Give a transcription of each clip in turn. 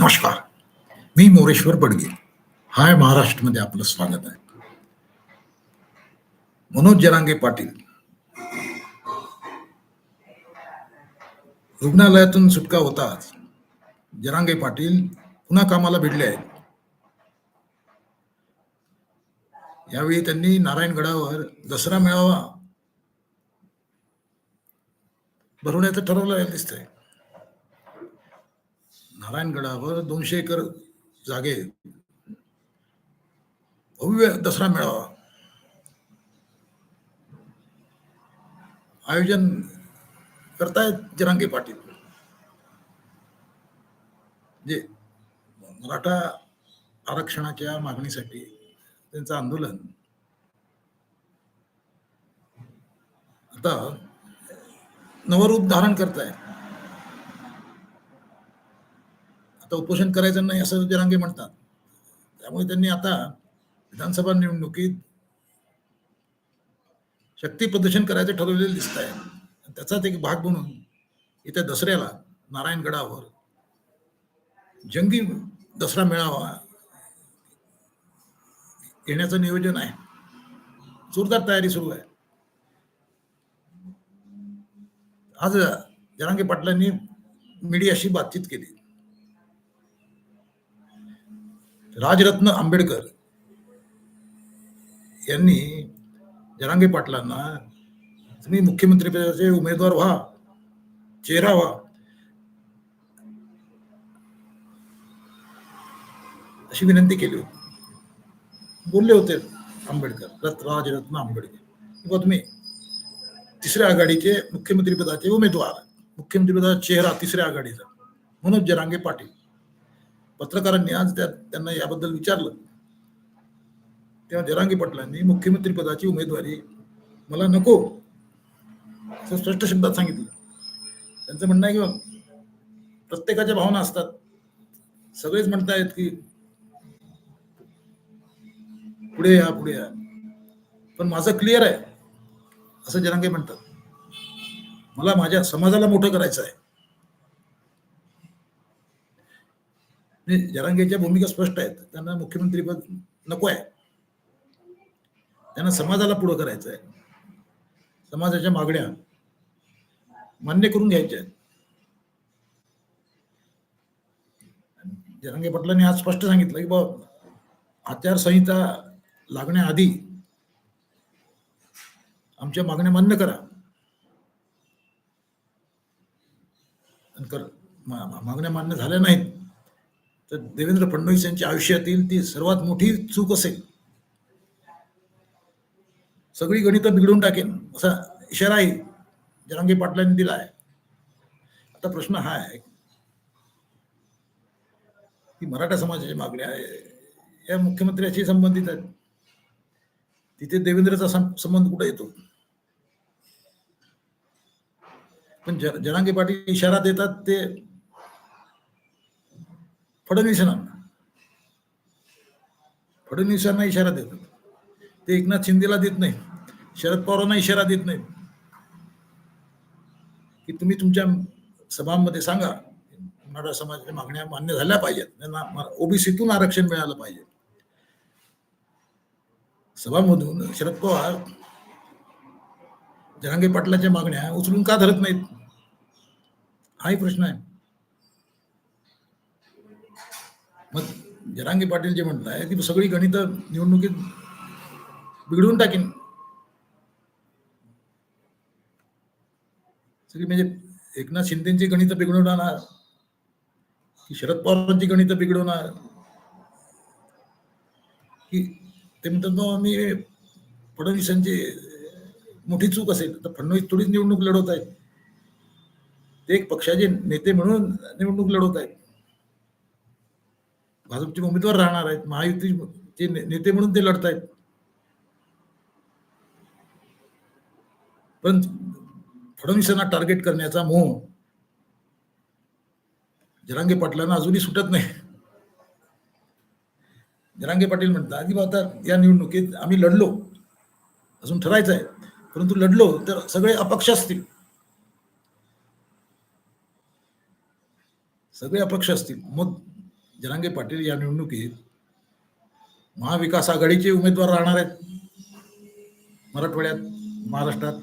नमस्कार. मी मोरेश्वर बडगे. हाय महाराष्ट्रमध्ये आपलं स्वागत आहे. मनोज जरांगे पाटील. रुग्णालयातून सुटका होताच. जरांगे पाटील पुन्हा कामाला भिडले आहेत. यावेळी त्यांनी नारायणगडावर दसरा मेळावा. भरवण्याचं ठरवलं दिसतंय. नारायणगडावर दोनशे एकर जागे. भव्य दसरा मेळावा. आयोजन करतायत जरांगे पाटील. जे मराठा आरक्षणाच्या मागणीसाठी त्यांचं आंदोलन. आता नवरूप धारण करताय आता उपोषण करायचं नाही असं जरांगे म्हणतात. त्यामुळे त्यांनी आता विधानसभा निवडणुकीत शक्ती प्रदर्शन करायचं ठरवलेलं दिसत आहे त्याचाच एक भाग म्हणून इथे दसऱ्याला नारायणगडावर जंगी दसरा मेळावा येण्याचं नियोजन आहे. जोरदार तयारी सुरू आहे. आज जरांगे पाटलांनी मीडियाशी बातचीत केली. राजरत्न आंबेडकर यांनी जरांगे पाटलांना तुम्ही मुख्यमंत्रीपदाचे उमेदवार व्हा चेहरा व्हा अशी विनंती केली होती. बोलले होते आंबेडकर राजरत्न आंबेडकर. किंवा तुम्ही तिसऱ्या आघाडीचे मुख्यमंत्रीपदाचे उमेदवार मुख्यमंत्रीपदाचा चेहरा तिसऱ्या आघाडीचा मनोज जरांगे पाटील. पत्रकारांनी आज त्या त्यांना याबद्दल विचारलं. तेव्हा जरांगी पाटलांनी मुख्यमंत्री पदाची उमेदवारी मला नको असं स्पष्ट शब्दात सांगितलं. त्यांचं म्हणणं आहे की प्रत्येकाच्या भावना असतात. सगळेच म्हणतायत की पुढे या पुढे या. पण माझं क्लिअर आहे असं जनांगे म्हणतात. मला माझ्या समाजाला मोठं करायचं आहे. जरांगेच्या भूमिका स्पष्ट आहेत. त्यांना मुख्यमंत्री पद नको आहे. त्यांना समाजाला पुढं करायचं आहे समाजाच्या मागण्या मान्य करून घ्यायच्या आहेत. जरांगे पाटलांनी आज स्पष्ट सांगितलं की बाबा आचारसंहिता लागण्याआधी आमच्या मागण्या मान्य करा. आणि कर मागण्या मान्य झाल्या नाहीत. तर देवेंद्र फडणवीस यांच्या आयुष्यातील ती सर्वात मोठी चूक असेल. सगळी गणितं बिघडून टाकेन असा इशाराही जरांगे पाटलांनी दिला आहे आता प्रश्न हा आहे की मराठा समाजाची मागण्या या मुख्यमंत्र्याशी संबंधित आहेत. तिथे देवेंद्रचा सं- संबंध कुठे येतो? पण ज- जरांगे पाटील इशारा देतात ते फडणवीसांना. फडणवीसांना इशारा देतात. ते एकनाथ शिंदेला देत नाही शरद पवारांना इशारा देत नाहीत. की तुम्ही तुमच्या सभांमध्ये सांगा. मराठा समाजाच्या मागण्या मान्य झाल्या पाहिजेत. त्यांना ओबीसीतून आरक्षण मिळालं पाहिजे. सभामधून शरद पवार जहांगीर पाटलाच्या मागण्या उचलून का धरत नाहीत? हाही प्रश्न आहे. मग जरांगी पाटील जे म्हणत आहे की सगळी गणित निवडणुकीत बिघडून टाकीन. सगळी म्हणजे एकनाथ शिंदेची गणित बिघडवणार की शरद पवारांची गणित बिघडवणार. की ते म्हणतात मी फडणवीसांची मोठी चूक असेल तर फडणवीस थोडीच निवडणूक लढवत आहेत. ते एक पक्षाचे नेते म्हणून निवडणूक लढवत आहेत. भाजपचे उमेदवार राहणार आहेत महायुतीचे नेते म्हणून ते लढत आहेत पण फडणवीसांना टार्गेट करण्याचा मोह जरांगे पाटलांना अजूनही सुटत नाही. जरांगे पाटील म्हणतात अजिबात आता या निवडणुकीत आम्ही लढलो. अजून ठरायचं आहे. परंतु लढलो तर सगळे अपक्ष असतील. सगळे अपक्ष असतील. मग जरांगे पाटील या निवडणुकीत महाविकास आघाडीचे उमेदवार राहणार आहेत. मराठवाड्यात महाराष्ट्रात.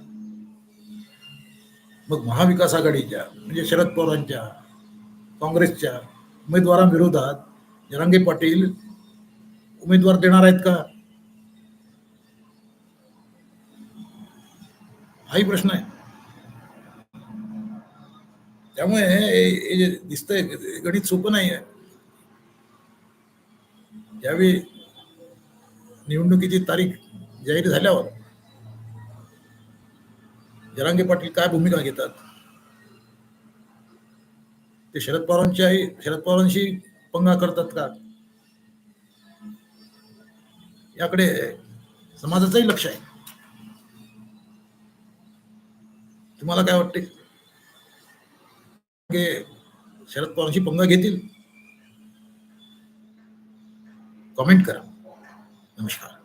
मग महाविकास आघाडीच्या म्हणजे शरद पवारांच्या काँग्रेसच्या उमेदवारांविरोधात जरांगे पाटील उमेदवार देणार आहेत का? हाही प्रश्न आहे. त्यामुळे हे हे जे दिसतंय गणित सोपं नाही आहे ज्यावेळी निवडणुकीची तारीख जाहीर झाल्यावर जरांगे पाटील काय भूमिका घेतात? ते शरद पवारांच्याही शरद पवारांशी पंगा करतात का? याकडे समाजाचंही लक्ष आहे. तुम्हाला काय वाटते? शरद पवारांशी पंगा घेतील? कमेंट करा। नमस्कार।